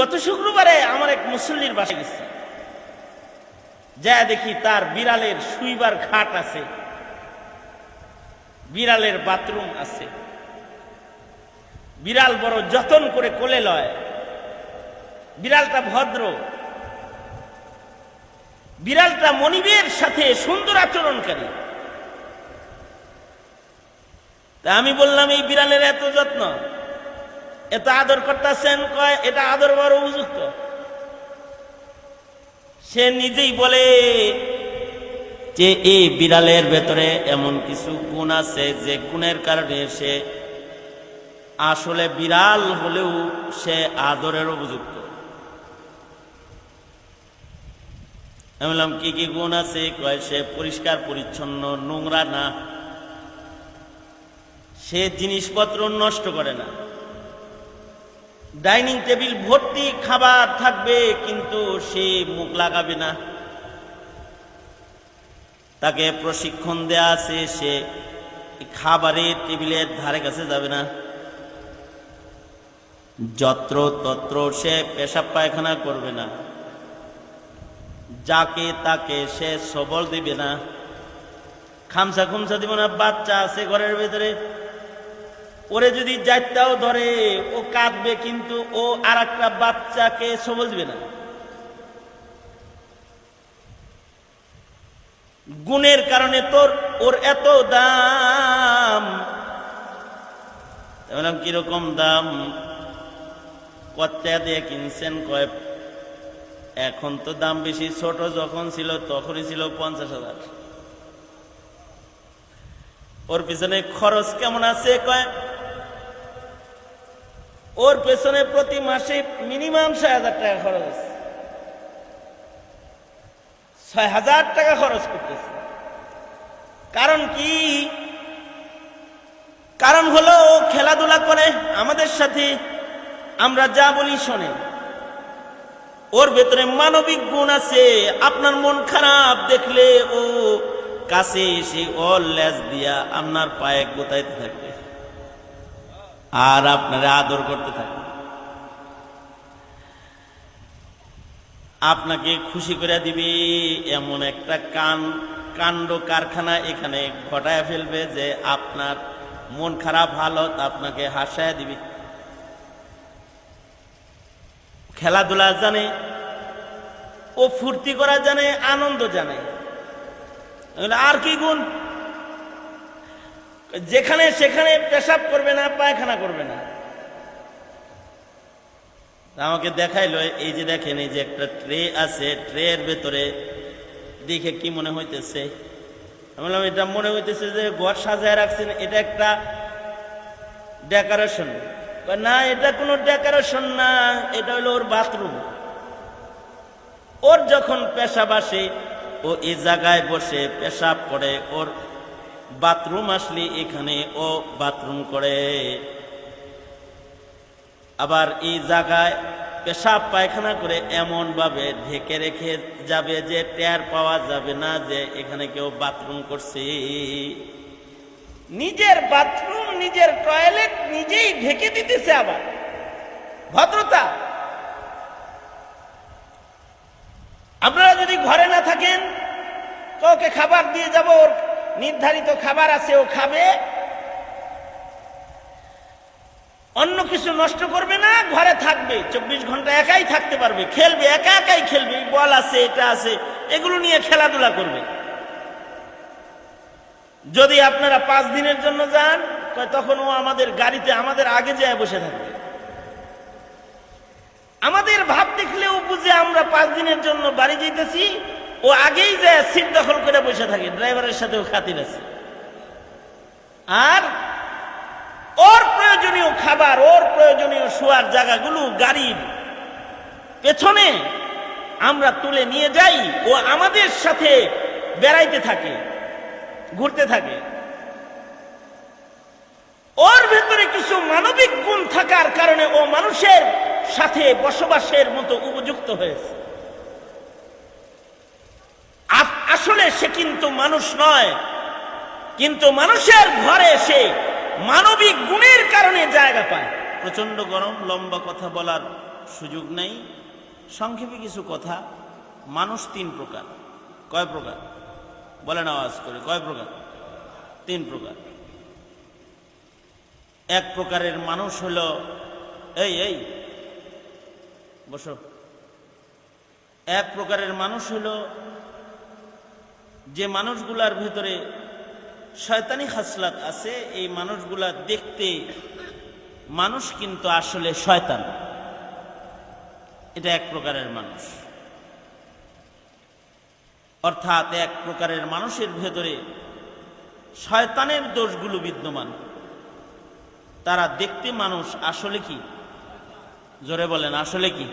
গত শুক্রবারে আমার এক মুসল্লির বাসে গেছি। যা দেখি তার বিড়ালের শুইবার খাট আছে, বিড়ালের বাথরুম আছে। বিড়াল বড় যতন করে কোলে লয়, বিড়ালটা ভদ্র। বিড়ালটা মনিবের সাথে সুন্দর আচরণকারী। তা আমি বললাম, এই বিড়ালের এত যত্ন? এত আদর করতেছেন? কয়, এটা আদর বড় উপযুক্ত। সে নিজেই বলে যে এই বিড়ালের ভেতরে এমন কিছু গুণ আছে যে গুণের কারণে সে আসলে বিড়াল হলেও সে আদরের উপযুক্ত। আমি বললাম, কি কি গুণ আছে? কয়, সে পরিষ্কার, পরিচ্ছন্ন, নোংরা না। সে জিনিসপত্র নষ্ট করে না। ডাইনিং টেবিল, ভর্তি খাবার থাকবে, কিন্তু সে মুখ লাগাবে না। তাকে প্রশিক্ষণ দেয়া আছে, সে খাবারের টেবিলের ধারে কাছে যাবে না। যত্র তত্র সে পেশাব পায়খানা করবে না। যাকে তাকে সে সবল দিবে না। খামসা খুমসা দিব না, বাচ্চা আছে ঘরের ভেতরে। ওরে যদি যাইতাও ধরে, ও কাঁদবে কিন্তু ও আর একটা বাচ্চাকে সবল দিবে না। গুণের কারণে তোর, ওর এত দাম। বললাম, কীরকম দাম? কচ্চা দিয়ে কিনছেন কয়, এখন তো দাম বেশি, ছোট যখন ছিল তখনই ছিল পঞ্চাশ হাজার। ওর পিছনে খরচ কেমন আছে কয় ওর পেছনে প্রতি মাসে মিনিমাম ছয় হাজার টাকা খরচ আছে। ছয় হাজার টাকা খরচ করতেছে। কারণ কি? কারণ হলো ও খেলাধুলা করে, আমাদের সাথে আমরা যা বলি শোনে ওর ভেতরে মানবিক গুণ আছে, আপনার মন খারাপ দেখলে ও কাছে এসে ওর লেজ দিয়া আপনার পায়ে গোতাইতে থাকবে। আর আপনারা আদর করতে থাকবে আপনাকে খুশি করে দিবে এমন একটা কান কাণ্ড কারখানা এখানে ঘটায় ফেলবে যে আপনার মন খারাপ হালত আপনাকে হাসায় দিবে। খেলাধুলা জানে, ও ফুর্তি করা জানে, আনন্দ জানে। আর কি গুণ? যেখানে সেখানে পেশাব করবে না, পায়খানা করবে না। আমাকে দেখাইলো, এই যে দেখেন, এই যে একটা ট্রে আছে, ট্রের ভেতরে। দেখে কি মনে হইতেছে? আমি বললাম, এটা মনে হইতেছে যে ঘর সাজায় রাখছেন, এটা একটা ডেকোরেশন। না, এটা কোনো ডেকোরেশন না, এটা হলো ওর বাথরুম। ওর যখন পেশাব আসে, ও এই জায়গায় বসে পেশাব করে, ওর বাথরুম আসলে এখানে, ও বাথরুম করে। আবার এই জায়গায় পেশাব পায়খানা করে এমন ভাবে ঢেকে রেখে যাবে যে টের পাওয়া যাবে না যে এখানে কেউ বাথরুম করছে। নিজের বাথরুম, নিজের টয়লেট নিজেই ঢেকে দিতেছে আবার। ভদ্রতা। আপনারা যদি ঘরে না থাকেন, কাউকে খাবার দিয়ে যাব, ওর নির্ধারিত খাবার আছে, ও খাবে। অন্য কিছু নষ্ট করবে না, ঘরে থাকবে, চব্বিশ ঘণ্টা একাই থাকতে পারবে, খেলবে, একা একাই খেলবে বল আছে, এটা আছে, এগুলো নিয়ে খেলাধুলা করবে। যদি আপনারা পাঁচ দিনের জন্য যান তখন ও আমাদের গাড়িতে, আমাদের আগে যায় বসে থাকবে। আমাদের ভাব দেখলেও বুঝে আমরা পাঁচ দিনের জন্য বাড়ি যেতেছি ও আগেই যায় সিট দখল করে বসে থাকে, ড্রাইভারের সাথেও খাতির আছে। আর ওর প্রয়োজনীয় খাবার, ওর প্রয়োজনীয় শোয়ার জায়গাগুলো গাড়ির। পেছনে আমরা তুলে নিয়ে যাই, ও আমাদের সাথে বেড়াইতে থাকে, ঘুরতে থাকে। ওর ভেতরে কিছু মানবিক গুণ থাকার কারণে ও মানুষের সাথে বসবাসের মতো উপযুক্ত হয়েছে। আসলে সে কিন্তু মানুষ নয়। কিন্তু মানুষের ঘরে সে মানবিক গুণের কারণে জায়গা পায়। প্রচণ্ড গরম, লম্বা কথা বলার সুযোগ নেই। সংক্ষেপে কিছু কথা। মানুষ তিন প্রকার। কয় প্রকার? বলেন আওয়াজ করে, কয় প্রকার? তিন প্রকার। এক প্রকারের মানুষ হলো, এই এই, বসো। এক প্রকারের মানুষ হলো যে মানুষগুলার ভেতরে শয়তানি হাসলাত আছে, এই মানুষগুলা দেখতে মানুষ কিন্তু আসলে শয়তান। এটা এক প্রকারের মানুষ। অর্থাৎ এক প্রকারের মানুষের ভেতরে শয়তানের দোষগুলো বিদ্যমান। তারা দেখতে মানুষ আসলে কি? জোরে বলেন, আসলে কি?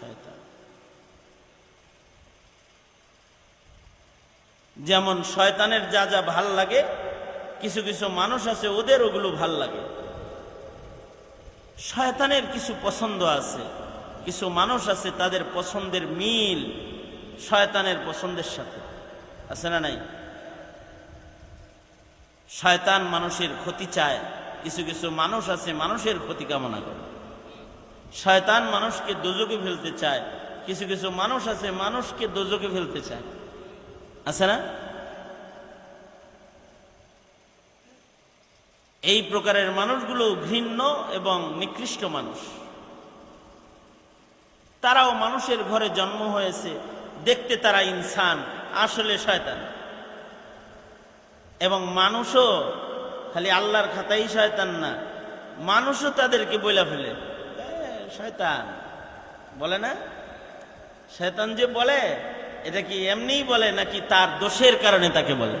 শয়তান। যেমন শয়তানের যা যা ভালো লাগে, কিছু কিছু মানুষ আছে, ওদের ওগুলো ভালো লাগে। শয়তানের কিছু পছন্দ আছে, কিছু মানুষ আছে, তাদের পছন্দের মিল শয়তানের পছন্দের সাথে। আছে না নাই? শয়তান মানুষের ক্ষতি চায়, কিছু কিছু মানুষ আছে, মানুষের ক্ষতি কামনা করে। শয়তান মানুষকে দোজকে ফেলতে চায়, কিছু কিছু মানুষ আছে, মানুষকে দোজকে ফেলতে চায়। আছে না? এই প্রকারের মানুষগুলো ঘৃণ্য এবং নিকৃষ্ট মানুষ। তারাও মানুষের ঘরে জন্ম হয়েছে দেখতে তারা ইনসান আসলে শয়তান। এবং মানুষও খালি আল্লাহর খাতাই শয়তান না মানুষও তাদেরকে বইলা ফেলে। "এ, শয়তান। বলে না? শয়তান যে বলে এটা কি এমনিই বলে নাকি তার দোষের কারণে তাকে বলে?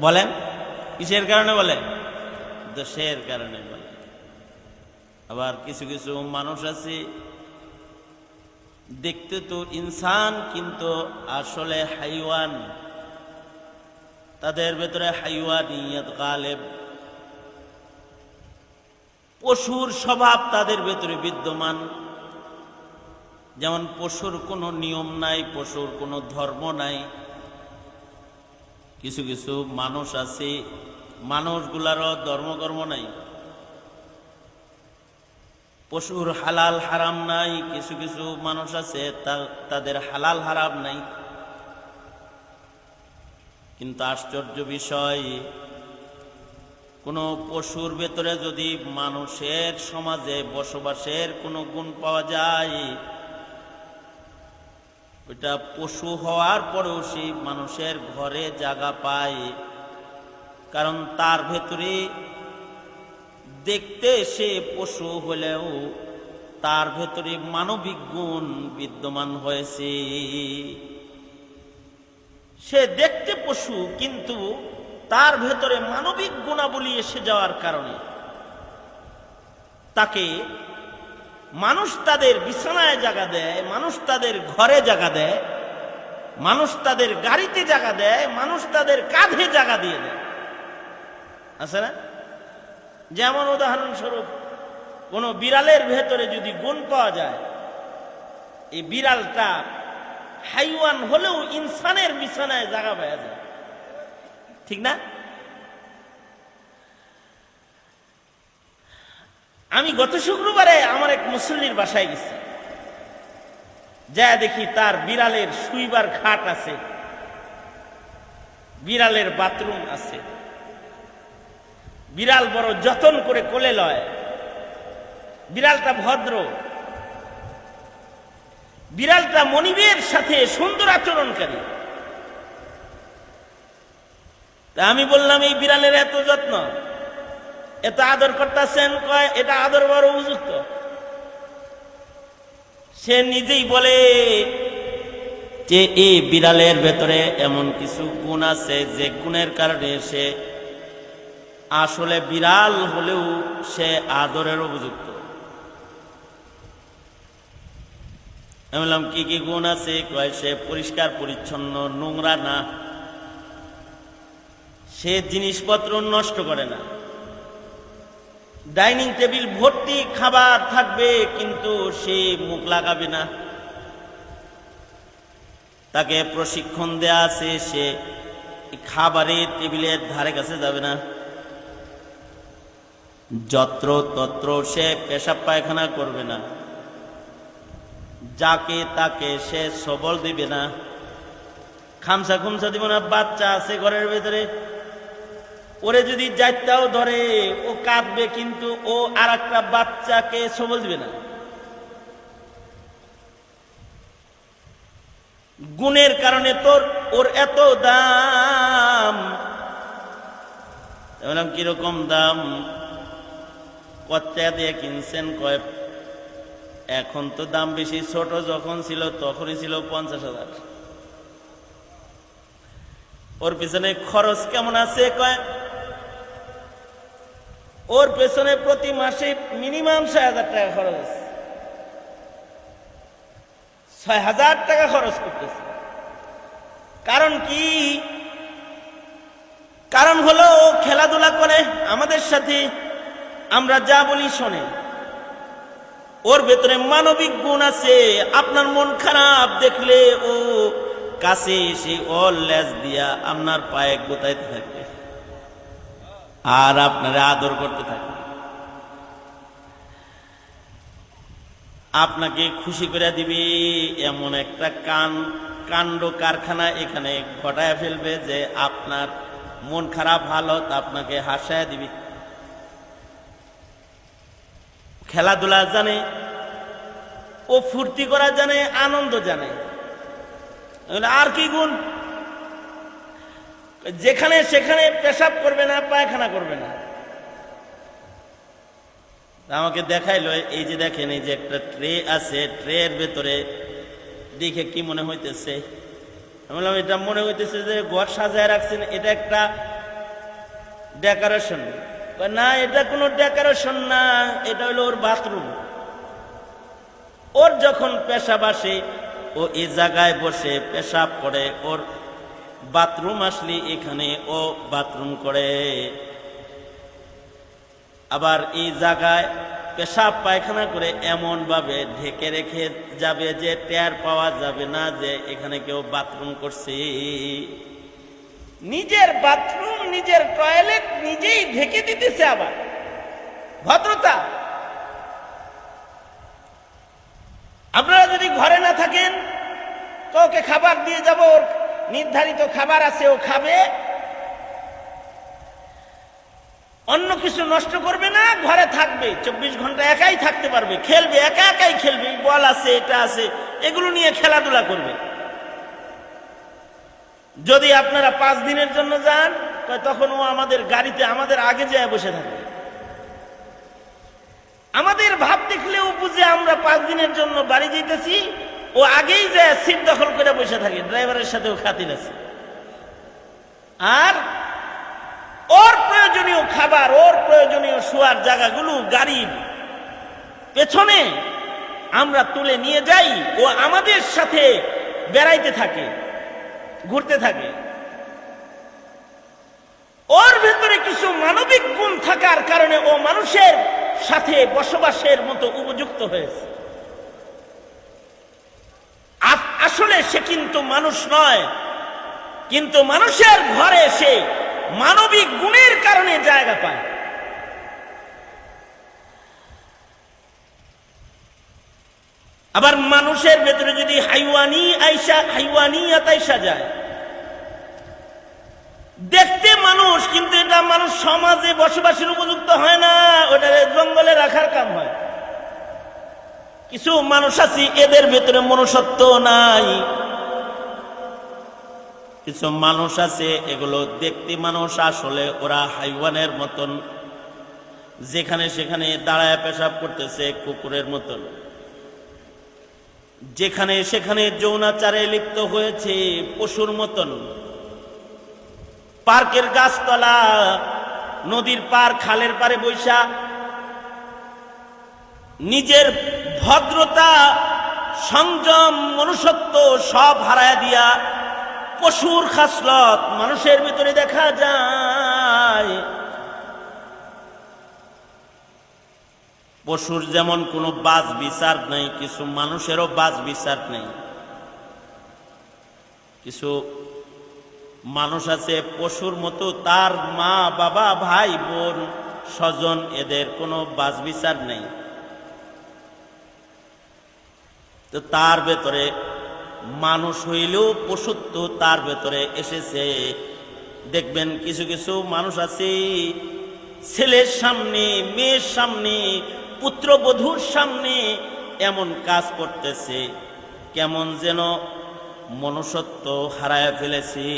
বলেন। কিসের কারণে বলে? দোষের কারণে বলে। আবার কিছু কিছু মানুষ আছে, দেখতে তো ইনসান, কিন্তু আসলে হাইওয়ান। তাদের ভেতরে হাইওয়ান হাইওয়ানিয়ত গালেব। পশুর স্বভাব তাদের ভেতরে বিদ্যমান। যেমন পশুর কোনো নিয়ম নাই, পশুর কোনো ধর্ম নাই। কিছু কিছু মানুষ আছে, মানুষগুলারও ধর্মকর্ম নাই। পশুর হালাল হারাম নাই, কিছু কিছু মানুষ আছে তাদের হালাল হারাম নাই। কিন্তু আশ্চর্য বিষয়, কোনো পশুর ভেতরে যদি মানুষের সমাজে বসবাসের কোনো গুণ পাওয়া যায় ওইটা পশু হওয়ার পরেও সেই মানুষের ঘরে জায়গা পায়। কারণ তার ভেতরে দেখতে সে পশু হলেও তার ভেতরে মানবিক গুণ বিদ্যমান হয়েছে। সে দেখতে পশু, কিন্তু তার ভেতরে মানবিক গুণাবলী এসে যাওয়ার কারণে তাকে মানুষ তাদের বিছানায় জায়গা দেয়, মানুষ তাদের ঘরে জায়গা দেয়, মানুষ তাদের গাড়িতে জায়গা দেয়, মানুষ তাদের কাঁধে জায়গা দিয়ে দেয়। আছে না? যেমন উদাহরণস্বরূপ, কোনো বিড়ালের ভেতরে যদি গুণ পাওয়া যায়, এই বিড়ালটা হাইওয়ান হলেও ইনসানের বিছানায় জায়গা পাওয়া যায়। ঠিক না? আমি গত শুক্রবারে আমার এক মুসল্লির বাসায় গেছি। যা দেখি তার বিড়ালের শুইবার খাট আছে, বিড়ালের বাথরুম আছে। বিড়াল বড় যতন করে কোলে লয়, বিড়ালটা ভদ্র। বিড়ালটা মনিবের সাথে সুন্দর আচরণকারী। তা আমি বললাম, এই বিড়ালের এত যত্ন? এত আদর করতেছেন? কয়, এটা আদর বড় উপযুক্ত। সে নিজেই বলে যে এই বিড়ালের ভেতরে এমন কিছু গুণ আছে যে গুণের কারণে সে আসলে বিড়াল হলেও সে আদরের উপযুক্ত। আমি বললাম, কি কি গুণ আছে? কয়, সে পরিষ্কার, পরিচ্ছন্ন, নোংরা না। সে জিনিসপত্র নষ্ট করে না। ডাইনিং টেবিল, ভর্তি খাবার থাকবে, কিন্তু সে মুখ লাগাবে না। তাকে প্রশিক্ষণ দেয়া আছে, সে খাবারের টেবিলের ধারে কাছে যাবে না। যত্র তত্র সে পেশাব পায়খানা করবে না। যাকে তাকে সে সবল দিবে না। খামসা খুমসা দিব না, বাচ্চা আছে ঘরের ভেতরে। ওরে যদি যাইতাও ধরে, ও কাঁদবে কিন্তু ও আর একটা বাচ্চাকে সবল দিবে না। গুণের কারণে তোর, ওর এত দাম। বললাম, কীরকম দাম? কচ্চা দিয়ে কিনছেন, কয়, এখন তো দাম বেশি, ছোট যখন ছিল তখনই ছিল পঞ্চাশ হাজার। ওর পিছনে খরচ কেমন আছে, কয় ওর পেছনে প্রতি মাসে মিনিমাম ছয় হাজার টাকা খরচ আছে। ছয় হাজার টাকা খরচ করতেছে। কারণ কি? কারণ হলো ও খেলাধুলা করে, আমাদের সাথে আমরা যা বলি শোনে। ওর ভেতরে মানবিক গুণ আছে, আপনার মন খারাপ দেখলে ও কাছে এসে ওর লেজ দিয়া আপনার পায়ে গোতাইতে থাকবে। আর আপনারা আদর করতে থাকবে। আপনাকে খুশি করে দিবে এমন একটা কান, কাণ্ড কারখানা এখানে ঘটায় ফেলবে যে আপনার মন খারাপ হালত আপনাকে হাসায় দিবে। খেলাধুলা জানে, ও ফুর্তি করা জানে, আনন্দ জানে। আর কি গুণ? যেখানে সেখানে পেশাব করবে না, পায়খানা করবে না। আমাকে দেখাইলো, এই যে দেখেন, এই যে একটা ট্রে আছে, ট্রের ভেতরে। দেখে কি মনে হইতেছে? আমি বললাম, এটা মনে হইতেছে যে ঘর সাজায় রাখছেন, এটা একটা ডেকোরেশন। না, এটা কোনো ডেকোরেশন না, এটা হলো ওর বাথরুম। ওর যখন পেশাব আসে, ও এই জায়গায় বসে পেশাব করে, ওর বাথরুম আসলে এখানে, ও বাথরুম করে। আবার এই জায়গায় পেশাব পায়খানা করে এমন ভাবে ঢেকে রেখে যাবে যে টের পাওয়া যাবে না যে এখানে কেউ বাথরুম করছে। নিজের বাথরুম, নিজের টয়লেট নিজেই ঢেকে দিতেছে আবার। ভদ্রতা। আপনারা যদি ঘরে না থাকেন, কাউকে খাবার দিয়ে যাব, ওর নির্ধারিত খাবার আছে, ও খাবে। অন্য কিছু নষ্ট করবে না, ঘরে থাকবে, চব্বিশ ঘণ্টা একাই থাকতে পারবে, খেলবে, একা একাই খেলবে বল আছে, এটা আছে, এগুলো নিয়ে খেলাধুলা করবে। যদি আপনারা পাঁচ দিনের জন্য যান তখন ও আমাদের গাড়িতে, আমাদের আগে যায় বসে থাকবে। আমাদের ভাব দেখলেও বুঝে আমরা পাঁচ দিনের জন্য বাড়ি যেতেছি ও আগেই যায় সিট দখল করে বসে থাকে, ড্রাইভারের সাথেও খাতির আছে। আর ওর প্রয়োজনীয় খাবার, ওর প্রয়োজনীয় শোয়ার জায়গাগুলো গাড়ির পেছনে আমরা তুলে নিয়ে যাই, ও আমাদের সাথে বেড়াইতে থাকে, ঘুরতে থাকে। ওর ভেতরে কিছু মানবিক গুণ থাকার কারণে ও মানুষের সাথে বসবাসের মতো উপযুক্ত হয়েছে। আসলে সে কিন্তু মানুষ নয়। কিন্তু মানুষের ঘরে সে মানবিক গুণের কারণে জায়গা পায়। আবার মানুষের ভেতরে যদি হাইওয়ানি আইসা হাইওয়ানি আতাইসা যায় দেখতে মানুষ, কিন্তু এটা মানুষ সমাজে বসবাসের উপযুক্ত কিছু মানুষ আছে, এদের ভেতরে মনুষ্যত্ব নাই। কিছু মানুষ আছে, এগুলো দেখতে মানুষ, আসলে ওরা হাইওয়ানের মতন। যেখানে সেখানে দাঁড়ায় পেশাব করতেছে কুকুরের মতন। যেখানে সেখানে যৌনাচারে লিপ্ত হয়েছে পশুর মতন। পার্কের গাছতলা, নদীর পার, খালের পারে বৈশা। নিজের ভদ্রতা, সংযম, মনুষ্যত্ব সব হারায় দিয়া পশুর খাসলত মানুষের ভিতরে দেখা যায়। পশুর যেমন কোনো বাজ বিচার নেই, কিছু মানুষেরও বাজ বিচার নেই। কিছু মানুষ আছে, পশুর মতো তার মা, বাবা, ভাই, বোন, স্বজন, এদের কোনো বাজ বিচার নেই। তো তার ভেতরে মানুষ হইলেও পশুত্ব তার ভেতরে এসেছে। দেখবেন কিছু কিছু মানুষ আছে, ছেলের সামনে, মেয়ের সামনে, পুত্রবধূর সামনে এমন কাজ করতেছে, কেমন যেন মনুষ্যত্ব হারায় ফেলেছি।